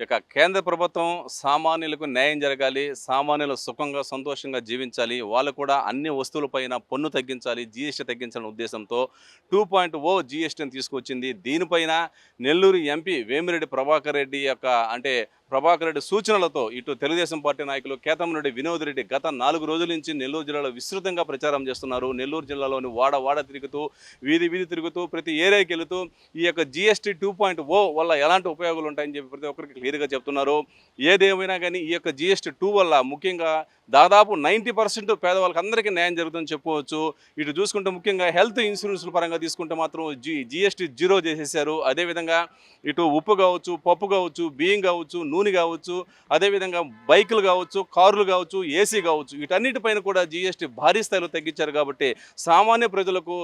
ఇక కేంద్ర ప్రభుత్వం సామాన్యులకు న్యాయం జరగాలి సామాన్యులు సుఖంగా సంతోషంగా జీవించాలి వాళ్ళు కూడా అన్ని వస్తువులపైన పన్ను తగ్గించాలి జీఎస్టీ తగ్గించాలనే ఉద్దేశంతో టూ పాయింట్ ఓ జీఎస్టీని తీసుకొచ్చింది. దీనిపైన నెల్లూరు ఎంపీ వేమిరెడ్డి ప్రభాకర్ రెడ్డి యొక్క అంటే ప్రభాకర్ రెడ్డి సూచనలతో ఇటు తెలుగుదేశం పార్టీ నాయకులు కేతంరెడ్డి వినోద్ రెడ్డి గత నాలుగు రోజుల నుంచి నెల్లూరు జిల్లాలో విస్తృతంగా ప్రచారం చేస్తున్నారు. నెల్లూరు జిల్లాలోని వాడ వాడ తిరుగుతూ వీధి వీధి తిరుగుతూ ప్రతి ఏరియాకి వెళుతూ ఈ యొక్క జిఎస్టీ టూ పాయింట్ ఓ వల్ల ఎలాంటి ఉపయోగాలు ఉంటాయని చెప్పి ప్రతి ఒక్కరికి క్లియర్గా చెప్తున్నారు. ఏదేమైనా కానీ ఈ యొక్క జిఎస్టీ టూ వల్ల ముఖ్యంగా దాదాపు నైంటీ పర్సెంట్ పేదవాళ్ళకి అందరికీ న్యాయం జరుగుతుందని చెప్పుకోవచ్చు. ఇటు చూసుకుంటే ముఖ్యంగా హెల్త్ ఇన్సూరెన్స్ల పరంగా తీసుకుంటే మాత్రం జీ జిఎస్టీ జీరో చేసేసారు. అదేవిధంగా ఇటు ఉప్పు కావచ్చు పప్పు కావచ్చు బియ్యం కావచ్చు నూనె కావచ్చు అదేవిధంగా బైకులు కావచ్చు కార్లు కావచ్చు ఏసీ కావచ్చు వీటన్నిటిపైన కూడా జిఎస్టీ భారీ స్థాయిలో తగ్గించారు కాబట్టి సామాన్య ప్రజలకు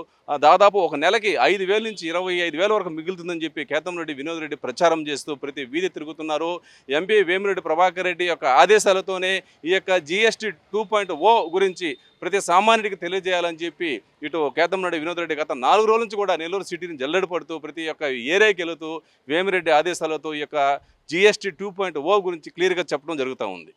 దాదాపు ఒక నెలకి ఐదు వేల నుంచి ఇరవై ఐదు వేల వరకు మిగులుతుందని చెప్పి కేతంరెడ్డి వినోద్ రెడ్డి ప్రచారం చేస్తూ ప్రతి వీధి తిరుగుతున్నారు. ఎంపీ వేమిరెడ్డి ప్రభాకర్ రెడ్డి యొక్క ఆదేశాలతోనే ఈ యొక్క జిఎస్టీ టూ పాయింట్ ఓ గురించి ప్రతి సామాన్యుడికి తెలియజేయాలని చెప్పి ఇటు కేతంరెడ్డి వినోద్ రెడ్డి గత నాలుగు రోజుల నుంచి కూడా నెల్లూరు సిటీని జల్లెడ పడుతూ ప్రతి ఒక్క ఏరియాకి వెళుతూ వేమిరెడ్డి ఆదేశాలతో ఈ యొక్క జిఎస్టీ టూ పాయింట్ ఓ గురించి క్లియర్గా చెప్పడం జరుగుతూ ఉంది.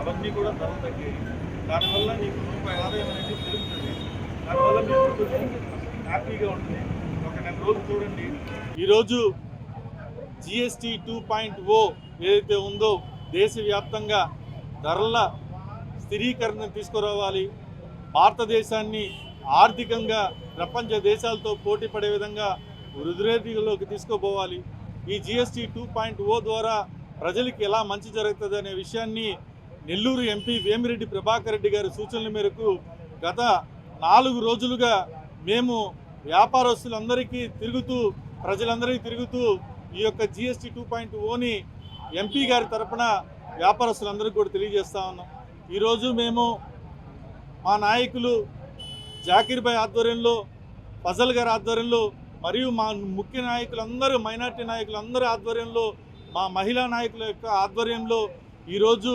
అవన్నీ కూడా ధరలు తగ్గాయి. దానివల్ల నీకు రూపాయి ఆదాయం అనేది పెరుగుతుంది. దానివల్ల మీకు హ్యాపీగా ఉంటుంది రోజు చూడండి. ఈరోజు జిఎస్టీ టూ పాయింట్ ఓ ఏదైతే ఉందో దేశవ్యాప్తంగా ధరల స్థిరీకరణ తీసుకురావాలి. భారతదేశాన్ని ఆర్థికంగా ప్రపంచ దేశాలతో పోటీ పడే విధంగా వృద్ధిలోకి తీసుకుపోవాలి. ఈ జిఎస్టీ టూ పాయింట్ ఓ ద్వారా ప్రజలకి ఎలా మంచి జరుగుతుంది అనే విషయాన్ని నెల్లూరు ఎంపీ వేమిరెడ్డి ప్రభాకర్ రెడ్డి గారి సూచనల మేరకు గత నాలుగు రోజులుగా మేము వ్యాపారస్తులందరికీ తిరుగుతూ ప్రజలందరికీ తిరుగుతూ ఈ యొక్క జిఎస్టీ టూ పాయింట్ ఓని ఎంపీ గారి తరపున వ్యాపారస్తులందరికీ కూడా తెలియజేస్తా ఉన్నాం. ఈరోజు మేము మా నాయకులు జాకీర్ భాయ్ ఆధ్వర్యంలో ఫజల్ గారి ఆధ్వర్యంలో మరియు మా ముఖ్య నాయకులందరూ మైనార్టీ నాయకులందరూ ఆధ్వర్యంలో మా మహిళా నాయకుల యొక్క ఆధ్వర్యంలో ఈరోజు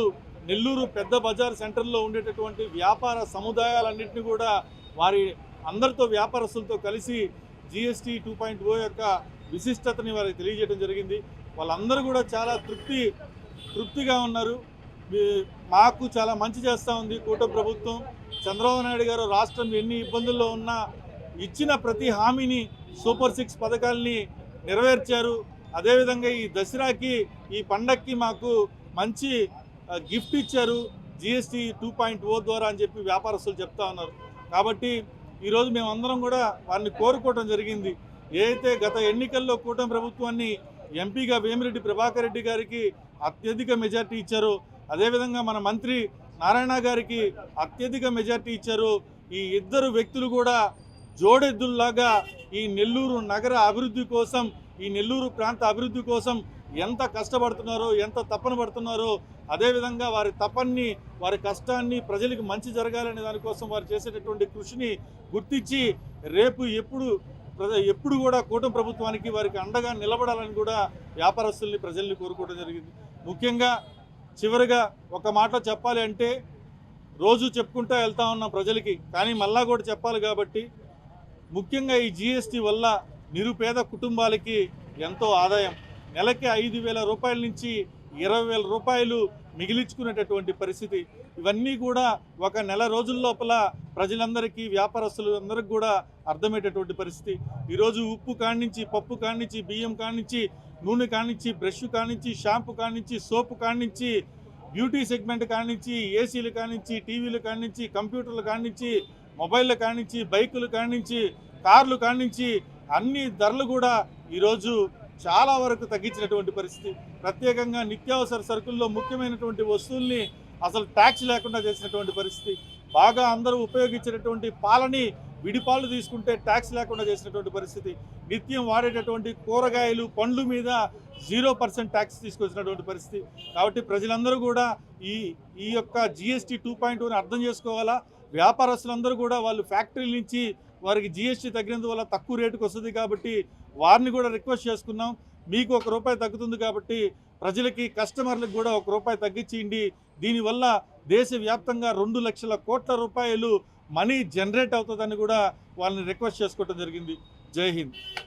నెల్లూరు పెద్ద బజార్ సెంటర్లో ఉండేటటువంటి వ్యాపార సముదాయాలన్నింటినీ కూడా వారి అందరితో వ్యాపారస్తులతో కలిసి జిఎస్టీ టూ పాయింట్ ఓ యొక్క విశిష్టతని వారికి తెలియజేయడం జరిగింది. వాళ్ళందరూ కూడా చాలా తృప్తి తృప్తిగా ఉన్నారు. మాకు చాలా మంచి చేస్తూ ఉంది కూటమి ప్రభుత్వం. చంద్రబాబు నాయుడు గారు రాష్ట్రం ఎన్ని ఇబ్బందుల్లో ఉన్నా ఇచ్చిన ప్రతి హామీని సూపర్ సిక్స్ పథకాల్ని నెరవేర్చారు. అదేవిధంగా ఈ దసరాకి ఈ పండక్కి మాకు మంచి గిఫ్ట్ ఇచ్చారు. జిఎస్టీ టూ పాయింట్ ఓ ద్వారా అని చెప్పి వ్యాపారస్తులు చెప్తా ఉన్నారు. కాబట్టి ఈరోజు మేమందరం కూడా వారిని కోరుకోవటం జరిగింది. ఏదైతే గత ఎన్నికల్లో కూటమి ప్రభుత్వాన్ని ఎంపీగా వేమిరెడ్డి ప్రభాకర్ రెడ్డి గారికి అత్యధిక మెజార్టీ ఇచ్చారు అదేవిధంగా మన మంత్రి నారాయణ గారికి అత్యధిక మెజార్టీ ఇచ్చారు ఈ ఇద్దరు వ్యక్తులు కూడా జోడెద్దుల్లాగా ఈ నెల్లూరు నగర అభివృద్ధి కోసం ఈ నెల్లూరు ప్రాంత అభివృద్ధి కోసం ఎంత కష్టపడుతున్నారో ఎంత తప్పన పడుతున్నారో అదేవిధంగా వారి తపన్ని వారి కష్టాన్ని ప్రజలకు మంచి జరగాలనే దానికోసం వారు చేసేటటువంటి కృషిని గుర్తించి రేపు ఎప్పుడు ప్రజ- ఎప్పుడు కూడా కూటమి ప్రభుత్వానికి వారికి అండగా నిలబడాలని కూడా వ్యాపారస్తుల్ని ప్రజల్ని కోరుకోవడం జరిగింది. ముఖ్యంగా చివరిగా ఒక మాట చెప్పాలి అంటే రోజు చెప్పుకుంటూ వెళ్తా ఉన్నాం ప్రజలకి కానీ మళ్ళా కూడా చెప్పాలి కాబట్టి ముఖ్యంగా ఈ జిఎస్టీ వల్ల నిరుపేద కుటుంబాలకి ఎంతో ఆదాయం. నెలకి ఐదు వేల రూపాయల నుంచి ఇరవై వేల రూపాయలు మిగిలించుకునేటటువంటి పరిస్థితి. ఇవన్నీ కూడా ఒక నెల రోజుల లోపల ప్రజలందరికీ వ్యాపారస్తులు అందరికి కూడా అర్థమయ్యేటటువంటి పరిస్థితి. ఈరోజు ఉప్పు కానించి పప్పు కానించి బియ్యం కానించి నూనె కానించి బ్రష్ కానించి షాంపూ కానించి సోపు కానించి బ్యూటీ సెగ్మెంట్ కానించి ఏసీలు కానించి టీవీలు కానించి కంప్యూటర్లు కానించి మొబైల్లు కానించి బైకులు కానించి కార్లు కానించి అన్ని ధరలు కూడా ఈరోజు చాలా వరకు తగ్గించినటువంటి పరిస్థితి. ప్రత్యేకంగా నిత్యావసర సరుకుల్లో ముఖ్యమైనటువంటి వస్తువుల్ని అసలు ట్యాక్స్ లేకుండా చేసినటువంటి పరిస్థితి. బాగా అందరూ ఉపయోగించినటువంటి పాలని విడిపాలు తీసుకుంటే ట్యాక్స్ లేకుండా చేసినటువంటి పరిస్థితి. నిత్యం వాడేటటువంటి కూరగాయలు పండ్లు మీద జీరో పర్సెంట్ ట్యాక్స్ తీసుకొచ్చినటువంటి పరిస్థితి. కాబట్టి ప్రజలందరూ కూడా ఈ ఈ యొక్క జిఎస్టీ టూ పాయింట్ అర్థం చేసుకోవాలా? వ్యాపారస్తులందరూ కూడా వాళ్ళు ఫ్యాక్టరీల నుంచి వారికి జిఎస్టీ తగ్గినందువల్ల తక్కువ రేటుకు వస్తుంది కాబట్టి వారిని కూడా రిక్వెస్ట్ చేసుకున్నాం. మీకు ఒక రూపాయి తగ్గుతుంది కాబట్టి ప్రజలకి కస్టమర్లకు కూడా ఒక రూపాయి తగ్గించేయండి. దీనివల్ల దేశవ్యాప్తంగా రెండు లక్షల కోట్ల రూపాయలు మనీ జనరేట్ అవుతుందని కూడా వాళ్ళని రిక్వెస్ట్ చేసుకోవడం జరిగింది. జై హింద్.